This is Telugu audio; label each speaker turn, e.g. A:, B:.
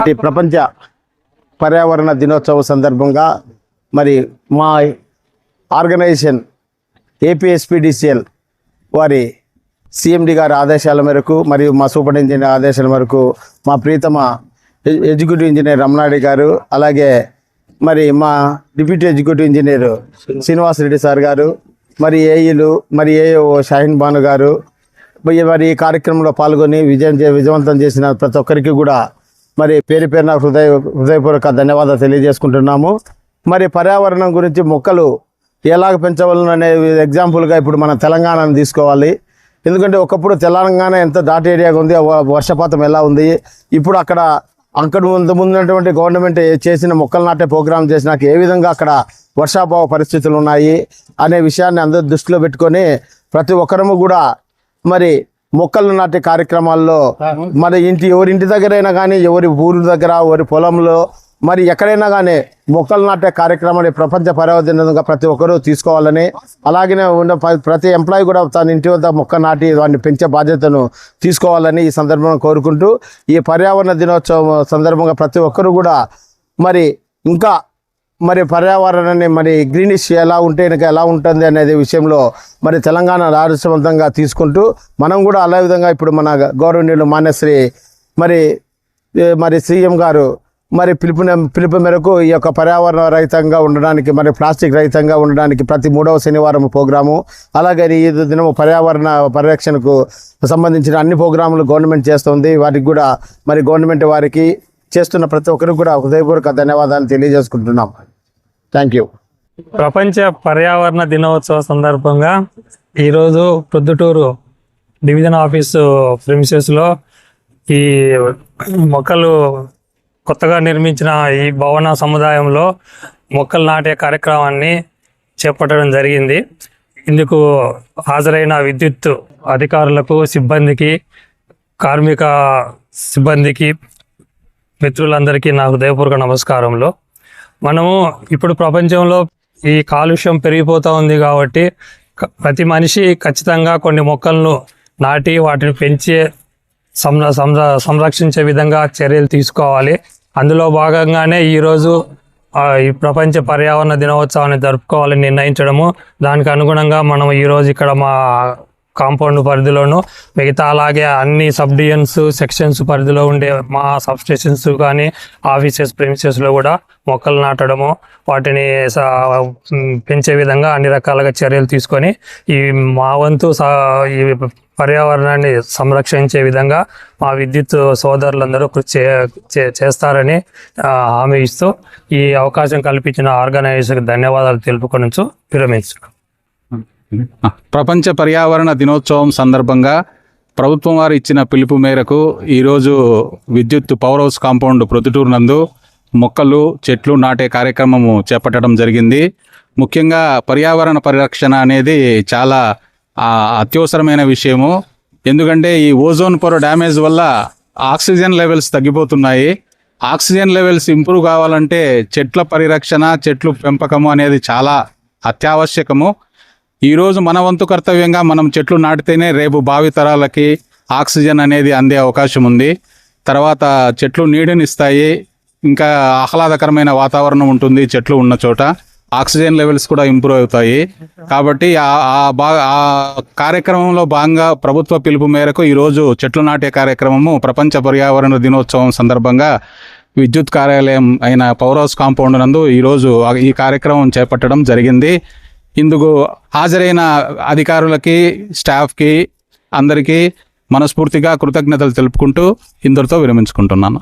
A: ఈ ప్రపంచ పర్యావరణ దినోత్సవ సందర్భంగా మరి మా ఆర్గనైజేషన్ ఏపీఎస్పీడిసిఎల్ వారి సిఎండి గారి ఆదేశాల మేరకు మరియు మా సూపర్ ఇంజనీర్ ఆదేశాల మేరకు మా ప్రీతమ ఎగ్జిక్యూటివ్ ఇంజనీర్ రమణాడి గారు అలాగే మరి మా deputy executive engineer Srinivas Reddy sir గారు మరి ఏఈలు మరి ఏఓ షాహీన్ బాను గారు మరి ఈ కార్యక్రమంలో పాల్గొని విజయం చే- విజయవంతం చేసిన ప్రతి ఒక్కరికి కూడా మరి పేరు పేరున హృదయ హృదయపూర్వక ధన్యవాదాలు తెలియజేసుకుంటున్నాము. మరి పర్యావరణం గురించి మొక్కలు ఎలాగ పెంచవలను అనే ఎగ్జాంపుల్గా ఇప్పుడు మన తెలంగాణను తీసుకోవాలి. ఎందుకంటే ఒకప్పుడు తెలంగాణ ఎంత డాట్ ఏరియాగా ఉంది వర్షపాతం ఎలా ఉంది ఇప్పుడు అక్కడ అక్కడ ముందు ముందున్నటువంటి గవర్నమెంట్ చేసిన మొక్కలు నాటే ప్రోగ్రాం చేసినాక ఏ విధంగా అక్కడ వర్షాభావ పరిస్థితులు ఉన్నాయి అనే విషయాన్ని అందరూ దృష్టిలో పెట్టుకొని ప్రతి ఒక్కరము కూడా మరి మొక్కలు నాటే కార్యక్రమాల్లో మరి ఇంటి ఎవరి ఇంటి దగ్గరైనా కానీ ఎవరి ఊరి దగ్గర ఎవరి పొలంలో మరి ఎక్కడైనా కానీ మొక్కలు నాటే కార్యక్రమాన్ని ప్రపంచ పర్యావరణంగా ప్రతి ఒక్కరూ తీసుకోవాలని అలాగే ఉన్న ప్రతి ఎంప్లాయీ కూడా తన ఇంటి వద్ద మొక్క నాటి వాటిని పెంచే బాధ్యతను తీసుకోవాలని ఈ సందర్భంగా కోరుకుంటూ ఈ పర్యావరణ దినోత్సవం సందర్భంగా ప్రతి ఒక్కరూ కూడా మరి ఇంకా మరి పర్యావరణాన్ని మరి గ్రీనిష్ ఎలా ఉంటే ఇంకా ఎలా ఉంటుంది అనేది విషయంలో మరి తెలంగాణ ఆదర్శవంతంగా తీసుకుంటూ మనం కూడా అలా విధంగా ఇప్పుడు మన గౌరవనీయులు మాన్యశ్రీ మరి మరి సీఎం గారు మరి పిలుపు పిలుపు మేరకు ఈ యొక్క పర్యావరణ రహితంగా ఉండడానికి మరి ప్లాస్టిక్ రహితంగా ఉండడానికి ప్రతి మూడవ శనివారం ప్రోగ్రాము అలాగే ఈ దినము పర్యావరణ పరిరక్షణకు సంబంధించిన అన్ని ప్రోగ్రాములు గవర్నమెంట్ చేస్తుంది. వాటికి కూడా మరి గవర్నమెంట్ వారికి చేస్తున్న ప్రతి ఒక్కరికి కూడా హృదయపూర్వక ధన్యవాదాలు తెలియజేసుకుంటున్నాం. థ్యాంక్ యూ
B: ప్రపంచ పర్యావరణ దినోత్సవ సందర్భంగా ఈరోజు ప్రొద్దుటూరు డివిజన్ ఆఫీసు ప్రిమిసెస్లో ఈ మొక్కలు కొత్తగా నిర్మించిన ఈ భవన సముదాయంలో మొక్కలు నాటే కార్యక్రమాన్ని చేపట్టడం జరిగింది. ఇందుకు హాజరైన విద్యుత్ అధికారులకు సిబ్బందికి కార్మిక సిబ్బందికి మిత్రులందరికీ నా హృదయపూర్వక నమస్కారంలో మనము ఇప్పుడు ప్రపంచంలో ఈ కాలుష్యం పెరిగిపోతూ ఉంది కాబట్టి ప్రతి మనిషి ఖచ్చితంగా కొన్ని మొక్కలను నాటి వాటిని పెంచే సంర సంర సంరక్షించే విధంగా చర్యలు తీసుకోవాలి. అందులో భాగంగానే ఈరోజు ఈ ప్రపంచ పర్యావరణ దినోత్సవాన్ని జరుపుకోవాలని నిర్ణయించడము. దానికి అనుగుణంగా మనం ఈరోజు ఇక్కడ మా కాంపౌండ్ పరిధిలోను మిగతా అలాగే అన్ని సబ్ డివిజన్స్ సెక్షన్స్ పరిధిలో ఉండే మా సబ్ స్టేషన్స్ కానీ ఆఫీసెస్ ప్రిమిసెస్లో కూడా మొక్కలు నాటడము వాటిని స- పెంచే విధంగా అన్ని రకాలుగా చర్యలు తీసుకొని ఈ మా వంతు స- ఈ పర్యావరణాన్ని సంరక్షించే విధంగా మా విద్యుత్ సోదరులందరూ కృషి చే- చేస్తారని హామీ ఇస్తూ ఈ అవకాశం కల్పించిన ఆర్గనైజేషన్కి ధన్యవాదాలు తెలుపుకొని విరమించుకున్నాం.
C: ప్రపంచ పర్యావరణ దినోత్సవం సందర్భంగా ప్రభుత్వం వారు ఇచ్చిన పిలుపు మేరకు ఈరోజు విద్యుత్ పవర్ హౌస్ కాంపౌండ్ ప్రొద్దుటూరు నందు మొక్కలు చెట్లు నాటే కార్యక్రమము చేపట్టడం జరిగింది. ముఖ్యంగా పర్యావరణ పరిరక్షణ అనేది చాలా అత్యవసరమైన విషయము. ఎందుకంటే ఈ ఓజోన్ పొర డ్యామేజ్ వల్ల ఆక్సిజన్ లెవెల్స్ తగ్గిపోతున్నాయి. ఆక్సిజన్ లెవెల్స్ ఇంప్రూవ్ కావాలంటే చెట్ల పరిరక్షణ చెట్లు పెంపకము అనేది చాలా అత్యావశ్యకము. ఈరోజు మన వంతు కర్తవ్యంగా మనం చెట్లు నాటితేనే రేపు భావితరాలకి ఆక్సిజన్ అనేది అందే అవకాశం ఉంది. తర్వాత చెట్లు నీడనిస్తాయి ఇంకా ఆహ్లాదకరమైన వాతావరణం ఉంటుంది చెట్లు ఉన్న చోట. ఆక్సిజన్ లెవెల్స్ కూడా ఇంప్రూవ్ అవుతాయి. కాబట్టి ఆ- బాగా ఆ కార్యక్రమంలో భాగంగా ప్రభుత్వ పిలుపు మేరకు ఈరోజు చెట్లు నాటే కార్యక్రమము ప్రపంచ పర్యావరణ దినోత్సవం సందర్భంగా విద్యుత్ కార్యాలయం అయిన పవర్ హౌస్ కాంపౌండ్ నందు ఈరోజు ఈ కార్యక్రమం చేపట్టడం జరిగింది. ఇందుకు హాజరైన అధికారులకి స్టాఫ్కి అందరికీ మనస్ఫూర్తిగా కృతజ్ఞతలు తెలుపుకుంటూ ఇందరితో విరమించుకుంటున్నాను.